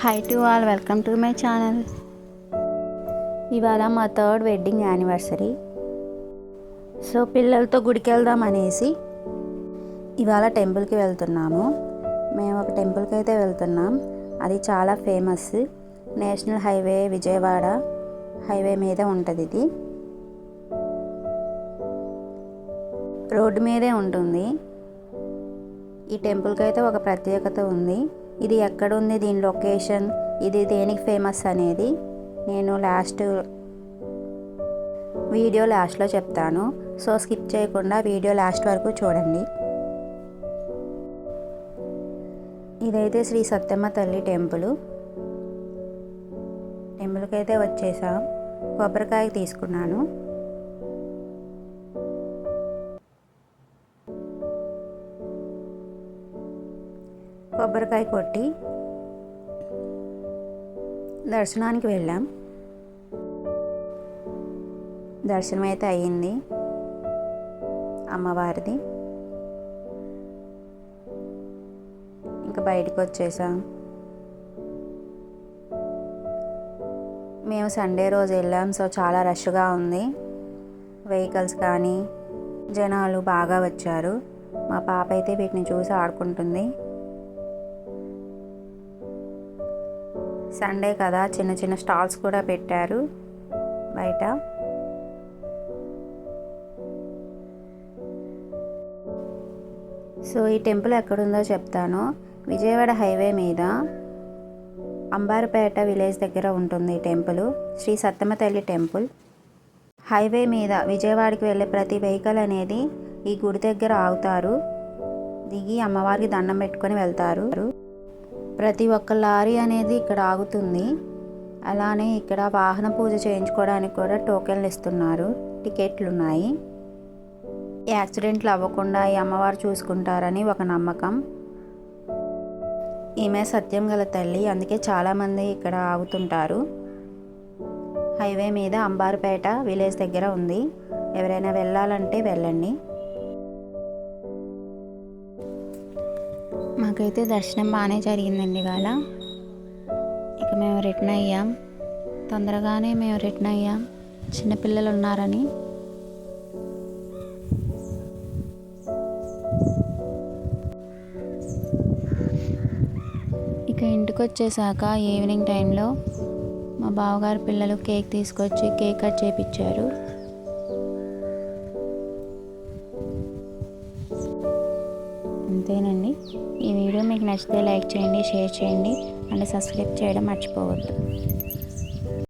Hi to all welcome to my channel ఇవాళ మా third wedding anniversary so పిల్లలతో గుడికి వెళ్దాం అనేసి ఇవాళ టెంపుల్కి వెళ్తున్నాము. మేము ఒక టెంపుల్కి అయితే వెళ్తున్నాం. అది చాలా famous national highway Vijayawada highway మీద ఉంటుంది ఇది. రోడ్డు మీదే ఉంటుంది. ఈ టెంపుల్కి అయితే ఒక ప్రత్యేకత ఉంది. ఇది ఎక్కడ ఉంది దీని లొకేషన్? ఇది దేనికి ఫేమస్ అనేది నేను లాస్ట్ వీడియో లాస్ట్లో చెప్తాను. సో స్కిప్ చేయకుండా వీడియో లాస్ట్ వరకు చూడండి. ఇదైతే శ్రీ సత్యమ్మ తల్లి టెంపుల్. టెంపుల్కి అయితే వచ్చేసాం. కొబ్బరికాయ తీసుకున్నాను. కొబ్బరికాయ కొట్టి దర్శనానికి వెళ్ళాం. దర్శనం అయితే అయ్యింది అమ్మవారిది. ఇంకా బయటికి వచ్చేసాం. మేము సండే రోజు వెళ్ళాం సో చాలా రష్గా ఉంది. వెహికల్స్ కానీ జనాలు బాగా వచ్చారు. మా పాప అయితే వీటిని చూసి ఆడుకుంటుంది. సండే కదా చిన్న చిన్న స్టాల్స్ కూడా పెట్టారు బయట. సో ఈ టెంపుల్ ఎక్కడుందో చెప్తాను. విజయవాడ హైవే మీద అంబార్పేట విలేజ్ దగ్గర ఉంటుంది ఈ టెంపుల్ శ్రీ సత్తమ్మ తల్లి టెంపుల్. హైవే మీద విజయవాడకి వెళ్ళే ప్రతి వెహికల్ అనేది ఈ గుడి దగ్గర ఆగుతారు. దిగి అమ్మవారికి దండం పెట్టుకొని వెళ్తారు. ప్రతి ఒక్క లారీ అనేది ఇక్కడ ఆగుతుంది. అలానే ఇక్కడ వాహన పూజ చేయించుకోవడానికి కూడా టోకెన్లు ఇస్తున్నారు. టికెట్లు ఉన్నాయి యాక్సిడెంట్లు అవ్వకుండా ఈ అమ్మవారు చూసుకుంటారని ఒక నమ్మకం. ఈమె సత్యం గల తల్లి. అందుకే చాలామంది ఇక్కడ ఆగుతుంటారు. హైవే మీద అంబారుపేట విలేజ్ దగ్గర ఉంది. ఎవరైనా వెళ్ళాలంటే వెళ్ళండి. మాకైతే దర్శనం బాగానే జరిగిందండి ఇవాళ. ఇక మేము రిటర్న్ అయ్యాం. తొందరగానే మేము రిటర్న్ అయ్యాం. చిన్నపిల్లలు ఉన్నారని. ఇక ఇంటికి వచ్చేసాక ఈవినింగ్ టైంలో మా బావగారు పిల్లలు కేక్ తీసుకొచ్చి కేక్ కట్ చేపించారు అంతేనండి. ఈ వీడియో మీకు నచ్చితే లైక్ చేయండి షేర్ చేయండి. అండ్ సబ్స్క్రైబ్ చేయడం మర్చిపోవద్దు.